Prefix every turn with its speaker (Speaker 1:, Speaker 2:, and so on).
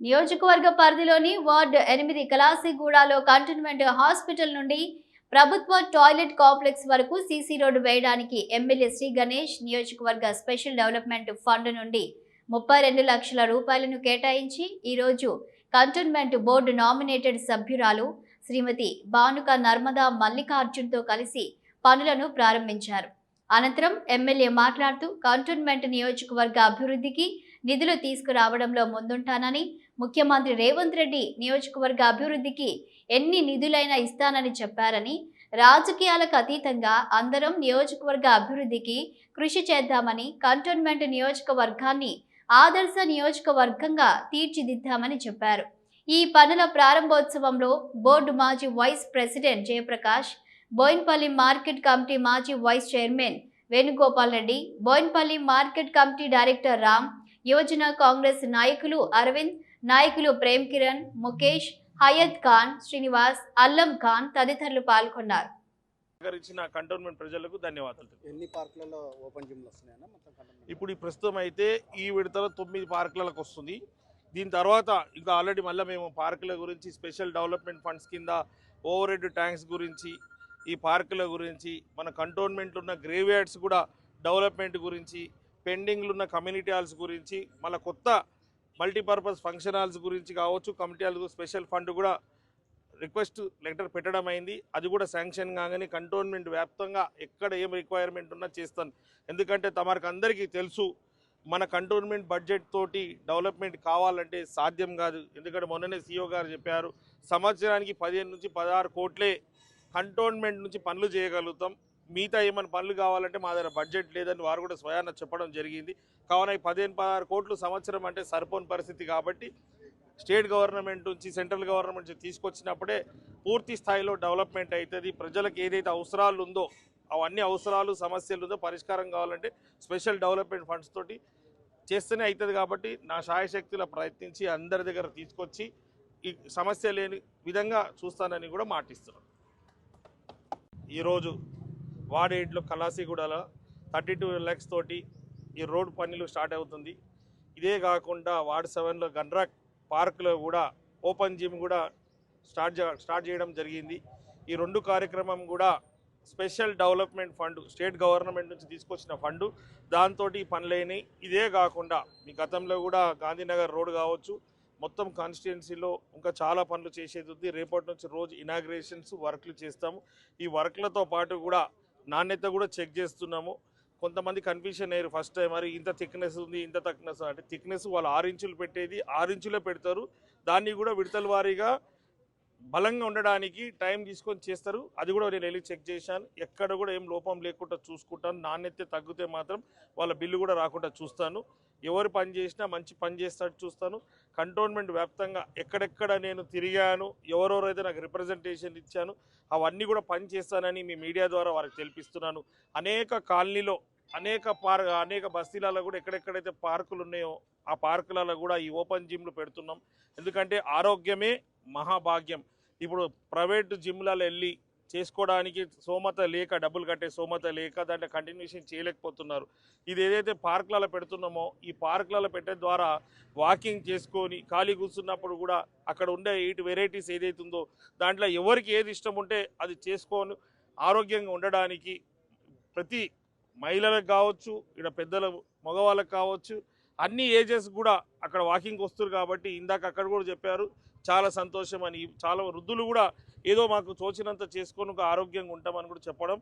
Speaker 1: నియోజకవర్గ పరిధిలోని వార్డు ఎనిమిది కలాసిగూడలో కంటోన్మెంట్ హాస్పిటల్ నుండి ప్రభుత్వ టాయిలెట్ కాంప్లెక్స్ వరకు సీసీ రోడ్డు వేయడానికి ఎమ్మెల్యే శ్రీ గణేష్ నియోజకవర్గ స్పెషల్ డెవలప్మెంట్ ఫండ్ నుండి ముప్పై రెండు లక్షల రూపాయలను కేటాయించి ఈరోజు కంటోన్మెంట్ బోర్డు నామినేటెడ్ సభ్యురాలు శ్రీమతి భానుక నర్మదా మల్లికార్జున్తో కలిసి పనులను ప్రారంభించారు. అనంతరం ఎమ్మెల్యే మాట్లాడుతూ కంటోన్మెంట్ నియోజకవర్గ అభివృద్ధికి నిధులు తీసుకురావడంలో ముందుంటానని ముఖ్యమంత్రి రేవంత్ రెడ్డి నియోజకవర్గ అభివృద్ధికి ఎన్ని నిధులైనా ఇస్తానని చెప్పారని రాజకీయాలకు అతీతంగా అందరం నియోజకవర్గ అభివృద్ధికి కృషి చేద్దామని కంటోన్మెంట్ నియోజకవర్గాన్ని ఆదర్శ నియోజకవర్గంగా తీర్చిదిద్దామని చెప్పారు. ఈ పనుల ప్రారంభోత్సవంలో బోర్డు మాజీ vice president Jayaprakash Bowenpally market committee మాజీ vice chairman Venugopal Reddy Bowenpally market committee director Ram యువజన కాంగ్రెస్ నాయకులు అరవింద్ నాయకులు ప్రేమ్ కిరణ్ ముఖేష్ హయత్ ఖాన్ శ్రీనివాస్ అల్లం ఖాన్ తదితరులు పాల్గొన్నారు.
Speaker 2: సహకరించిన కంటోన్మెంట్ ప్రజలకు ధన్యవాదాలు
Speaker 3: ఎన్ని పార్కులలో ఓపెన్ జిమ్లు వస్తున్నాయన్న మొత్తం కంటోన్మెంట్
Speaker 2: ఇప్పుడు ఈ ప్రస్తుతం అయితే ఈ విడతలో తొమ్మిది పార్కులకు వస్తుంది. దీని తర్వాత ఇంకా ఆల్రెడీ మళ్ళీ మేము పార్కుల గురించి స్పెషల్ డెవలప్మెంట్ ఫండ్స్ కింద ఓవర్ హెడ్ ట్యాంక్స్ గురించి ఈ పార్కుల గురించి మన కంటోన్మెంట్లో ఉన్న గ్రేవ్యార్డ్స్ కూడా డెవలప్మెంట్ గురించి పెండింగ్లు ఉన్న కమ్యూనిటీ హాల్స్ గురించి మళ్ళీ కొత్త మల్టీపర్పస్ ఫంక్షన్ హాల్స్ గురించి కావచ్చు కమిటీ హాల్స్ స్పెషల్ ఫండ్ కూడా రిక్వెస్ట్ లెటర్ పెట్టడం అయింది. అది కూడా శాంక్షన్ కాగానే కంటోన్మెంట్ వ్యాప్తంగా ఎక్కడ ఏం రిక్వైర్మెంట్ ఉన్నా చేస్తాను. ఎందుకంటే తమకు అందరికీ తెలుసు మన కంటోన్మెంట్ బడ్జెట్ తోటి డెవలప్మెంట్ కావాలంటే సాధ్యం కాదు. ఎందుకంటే మొన్ననే సీఓ గారు చెప్పారు సంవత్సరానికి పదిహేను నుంచి పదహారు కోట్లే కంటోన్మెంట్ నుంచి పనులు చేయగలుగుతాం. మిగతా ఏమైనా పనులు కావాలంటే మా దగ్గర బడ్జెట్ లేదని వారు కూడా స్వయాన చెప్పడం జరిగింది. కావున ఈ పదిహేను పదహారు కోట్లు సంవత్సరం అంటే సరిపోని పరిస్థితి కాబట్టి స్టేట్ గవర్నమెంట్ నుంచి సెంట్రల్ గవర్నమెంట్ నుంచి తీసుకొచ్చినప్పుడే పూర్తి స్థాయిలో డెవలప్మెంట్ అవుతుంది. ప్రజలకు ఏదైతే అవసరాలు ఉందో అవన్నీ అవసరాలు సమస్యలు ఉందో పరిష్కారం కావాలంటే స్పెషల్ డెవలప్మెంట్ ఫండ్స్ తోటి చేస్తేనే అవుతుంది కాబట్టి నా శాయశక్తుల ప్రయత్నించి అందరి దగ్గర తీసుకొచ్చి ఈ సమస్య లేని విధంగా చూస్తానని కూడా మాటిస్తున్నాను. ఈరోజు వార్డ్ ఎయిట్లో కలాసిగూడలో థర్టీ టూ ల్యాక్స్ తోటి ఈ రోడ్ పనులు స్టార్ట్ అవుతుంది. ఇదే కాకుండా వార్డ్ సెవెన్లో గండ్రాక్ పార్క్లో కూడా ఓపెన్ జిమ్ కూడా స్టార్ట్ స్టార్ట్ చేయడం జరిగింది. ఈ రెండు కార్యక్రమం కూడా special development fund state government నుంచి తీసుకొచ్చిన ఫండ్. దాంతో ఈ పనులైనవి ఇదే కాకుండా మీ గతంలో కూడా గాంధీనగర్ రోడ్ కావచ్చు మొత్తం కాన్స్టిట్యున్సీలో ఇంకా చాలా పనులు చేసేది ఉంది. రేపటి నుంచి రోజు ఇనాగ్రేషన్స్ వర్క్లు చేస్తాము. ఈ వర్క్లతో పాటు కూడా నాణ్యత కూడా చెక్ చేస్తున్నాము. కొంతమంది కన్ఫ్యూషన్ అయ్యారు. ఫస్ట్ టైం మరి ఇంత థిక్నెస్ ఉంది ఇంత థిక్నెస్ అంటే థిక్నెస్ వాళ్ళు ఆరు ఇంచులు పెట్టేది ఆరు ఇంచులే పెడతారు. దాన్ని కూడా విడతల వారీగా బలంగా ఉండడానికి టైం తీసుకొని చేస్తారు. అది కూడా నేను వెళ్ళి చెక్ చేశాను. ఎక్కడ కూడా ఏం లోపం లేకుండా చూసుకుంటాను. నాణ్యత తగ్గితే మాత్రం వాళ్ళ బిల్లు కూడా రాకుండా చూస్తాను. ఎవరు పని చేసినా మంచి పని చేస్తాడు చూస్తాను. కంటోన్మెంట్ వ్యాప్తంగా ఎక్కడెక్కడ నేను తిరిగాను ఎవరెవరైతే నాకు రిప్రజెంటేషన్ ఇచ్చాను అవన్నీ కూడా పని చేస్తానని మీ మీడియా ద్వారా వారికి తెలిపిస్తున్నాను. అనేక కాలనీలో అనేక పార్ అనేక బస్తీలలో కూడా ఎక్కడెక్కడైతే పార్కులు ఉన్నాయో ఆ పార్కులలో కూడా ఈ ఓపెన్ జిమ్లు పెడుతున్నాం. ఎందుకంటే ఆరోగ్యమే మహాభాగ్యం. ఇప్పుడు ప్రైవేట్ జిమ్లలో వెళ్ళి చేసుకోవడానికి సోమత లేక డబ్బులు కట్టే సోమత లేక దాంట్లో కంటిన్యూషన్ చేయలేకపోతున్నారు. ఇది ఏదైతే పార్కులలో పెడుతున్నామో ఈ పార్కులలో పెట్టే ద్వారా వాకింగ్ చేసుకొని ఖాళీ కూర్చున్నప్పుడు కూడా అక్కడ ఉండే ఎయిట్ వెరైటీస్ ఏదైతే ఉందో దాంట్లో ఎవరికి ఏది ఇష్టం ఉంటే అది చేసుకొని ఆరోగ్యంగా ఉండడానికి ప్రతి మహిళలకు కావచ్చు ఇక్కడ పెద్దల మగవాళ్ళకి కావచ్చు అన్ని ఏజెస్ కూడా అక్కడ వాకింగ్ వస్తారు కాబట్టి ఇందాక అక్కడ కూడా చెప్పారు చాలా సంతోషం అని. చాలా వృద్ధులు కూడా ఏదో మాకు తోచినంత చేసుకొని ఒక ఆరోగ్యంగా ఉంటామని కూడా చెప్పడం